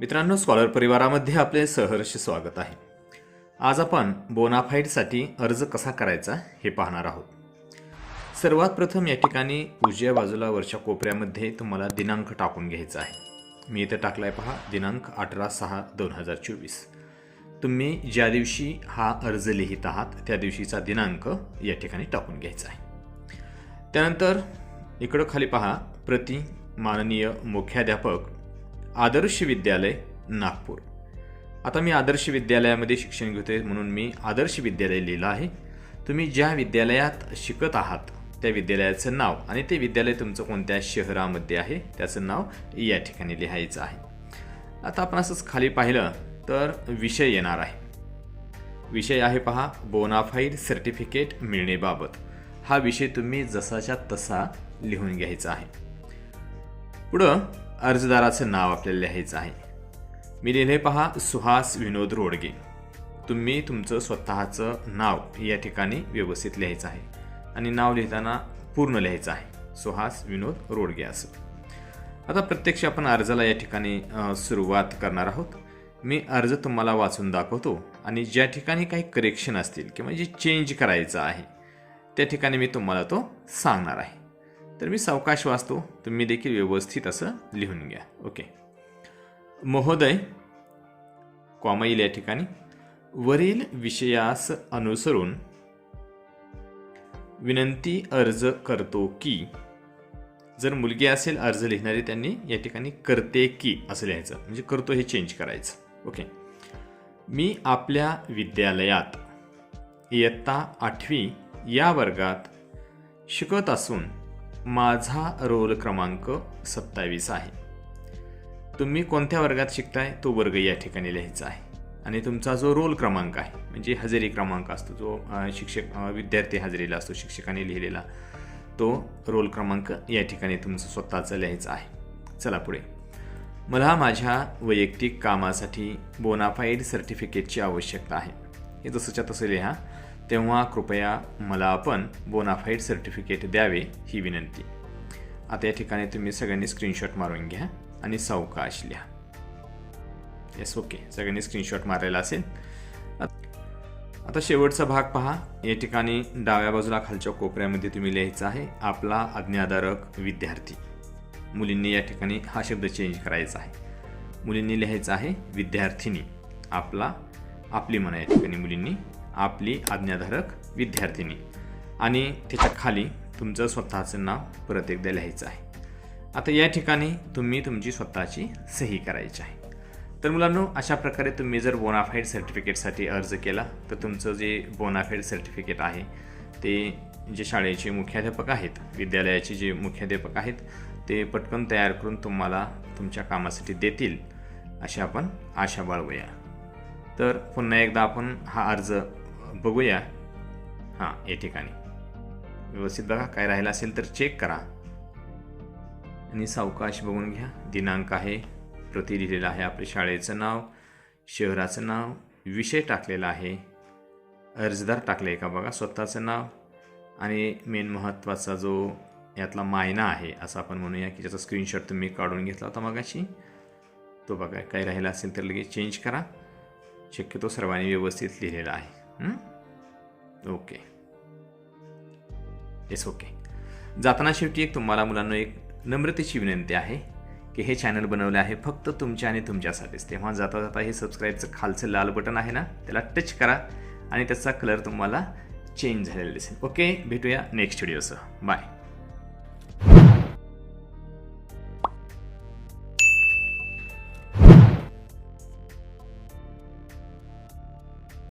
मित्रांनो स्कॉलर परिवारामध्ये आपले सहर्ष स्वागत आहे. आज आपण बोनाफाईडसाठी अर्ज कसा करायचा हे पाहणार आहोत. सर्वात प्रथम या ठिकाणी उजव्या बाजूला वरच्या कोपऱ्यामध्ये तुम्हाला दिनांक टाकून घ्यायचा आहे. मी इथं टाकलाय पहा दिनांक अठरा सहा दोन हजार चोवीस. तुम्ही ज्या दिवशी हा अर्ज लिहित आहात त्या दिवशीचा दिनांक या ठिकाणी टाकून घ्यायचा आहे. त्यानंतर इकडं खाली पहा प्रति माननीय मुख्याध्यापक आदर्श विद्यालय नागपूर. आता मी आदर्श विद्यालयामध्ये शिक्षण घेतोय म्हणून मी आदर्श विद्यालय लिहिलं आहे. तुम्ही ज्या विद्यालयात शिकत आहात त्या विद्यालयाचं नाव आणि ते विद्यालय तुमचं कोणत्या शहरामध्ये आहे त्याचं नाव या ठिकाणी लिहायचं आहे. आता आपण असंच खाली पाहिलं तर विषय येणार आहे. विषय आहे पहा बोनाफाईड सर्टिफिकेट मिळणेबाबत. हा विषय तुम्ही जसाच्या तसा लिहून घ्यायचा आहे. पुढं अर्जदाराचं नाव आपल्याला लिहायचं आहे. मी लिहिले पहा सुहास विनोद रोडगे. तुम्ही तुमचं स्वतःचं नाव या ठिकाणी व्यवस्थित लिहायचं आहे. आणि नाव लिहिताना पूर्ण लिहायचं आहे. सुहास विनोद रोडगे असं. आता प्रत्यक्ष आपण अर्जाला या ठिकाणी सुरुवात करणार आहोत. मी अर्ज तुम्हाला वाचून दाखवतो आणि ज्या ठिकाणी काही करेक्शन असतील किंवा जे चेंज करायचं आहे त्या ठिकाणी मी तुम्हाला तो सांगणार आहे. तर मी सावकाश वाचतो. तुम्ही देखील व्यवस्थित असं लिहून घ्या. ओके महोदय कॉमा येईल या ठिकाणी वरील विषयास अनुसरून विनंती अर्ज करतो की जर मुलगी असेल अर्ज लिहिणारी त्यांनी या ठिकाणी करते की असं लिहायचं. म्हणजे करतो हे चेंज करायचं. ओके मी आपल्या विद्यालयात इयत्ता आठवी या वर्गात शिकत असून माझा रोल क्रमांक सत्तावीस आहे. तुम्ही कोणत्या वर्गात शिकताय? तो वर्ग या ठिकाणी लिहायचा आहे. आणि तुमचा जो रोल क्रमांक आहे म्हणजे हजेरी क्रमांक असतो जो शिक्षक विद्यार्थी हजेरीला असतो शिक्षकाने लिहिलेला तो रोल क्रमांक या ठिकाणी तुमचं स्वतःचं लिहायचं आहे. चला पुढे. मला माझ्या वैयक्तिक कामासाठी बोनाफाईड सर्टिफिकेटची आवश्यकता आहे. हे जसंच्या तसं लिहा. तेव्हा कृपया मला आपण बोनाफाईड सर्टिफिकेट द्यावे ही विनंती. आता या ठिकाणी तुम्ही सगळ्यांनी स्क्रीनशॉट मारून घ्या आणि सावकाश लिहा. येस ओके सगळ्यांनी स्क्रीनशॉट मारायला असेल. आता शेवटचा भाग पहा. या ठिकाणी डाव्या बाजूला खालच्या कोपऱ्यामध्ये तुम्ही लिहायचं आहे आपला आज्ञाधारक विद्यार्थी. मुलींनी या ठिकाणी हा शब्द चेंज करायचा आहे. मुलींनी लिहायचं आहे विद्यार्थिनी. आपला आपली म्हणा या ठिकाणी मुलींनी. आपली आज्ञाधारक विद्यार्थिनी. आणि त्याच्याखाली तुमचं स्वतःचं नाव परत एकदा लिहायचं आहे. आता या ठिकाणी तुम्ही तुमची स्वतःची सही करायची आहे. तर मुलांनो अशा प्रकारे तुम्ही जर बोनाफाईड सर्टिफिकेटसाठी अर्ज केला तर तुमचं जे बोनाफाईड सर्टिफिकेट आहे ते जे शाळेचे मुख्याध्यापक आहेत विद्यालयाचे जे मुख्याध्यापक आहेत ते पटकन तयार करून तुम्हाला तुमच्या कामासाठी देतील अशी आपण आशा बाळवूया तर पुन्हा एकदा आपण हा अर्ज बघूया. हां या ठिकाणी. व्यवस्थित बघा काय राहिलं असेल तर चेक करा. आणि सावकाश बघून घ्या. दिनांक आहे प्रति लिहिलेलं आहे आपल्या शाळेचं नाव शहराचं नाव विषय टाकलेला आहे. अर्जदार टाकले का बघा स्वतःचं नाव. आणि मेन महत्त्वाचा जो यातला मायना आहे असं आपण म्हणूया की ज्याचा स्क्रीनशॉट तुम्ही काढून घेतला होता मगाशी तो बघा काही राहिला असेल तर लगेच चेंज करा. शक्यतो सर्वांनी व्यवस्थित लिहिलेला आहे. ओके. येस ओके जाताना शेवटी एक तुम्हाला मुलांना एक नम्रतेची विनंती आहे की हे चॅनल बनवले आहे फक्त तुमच्या आणि तुमच्यासाठीच. तेव्हा जाता जाता हे सबस्क्राईबचं खालचं लाल बटन आहे ना त्याला टच करा आणि त्याचा कलर तुम्हाला चेंज झालेला दिसेल. ओके भेटूया नेक्स्ट व्हिडिओसह बाय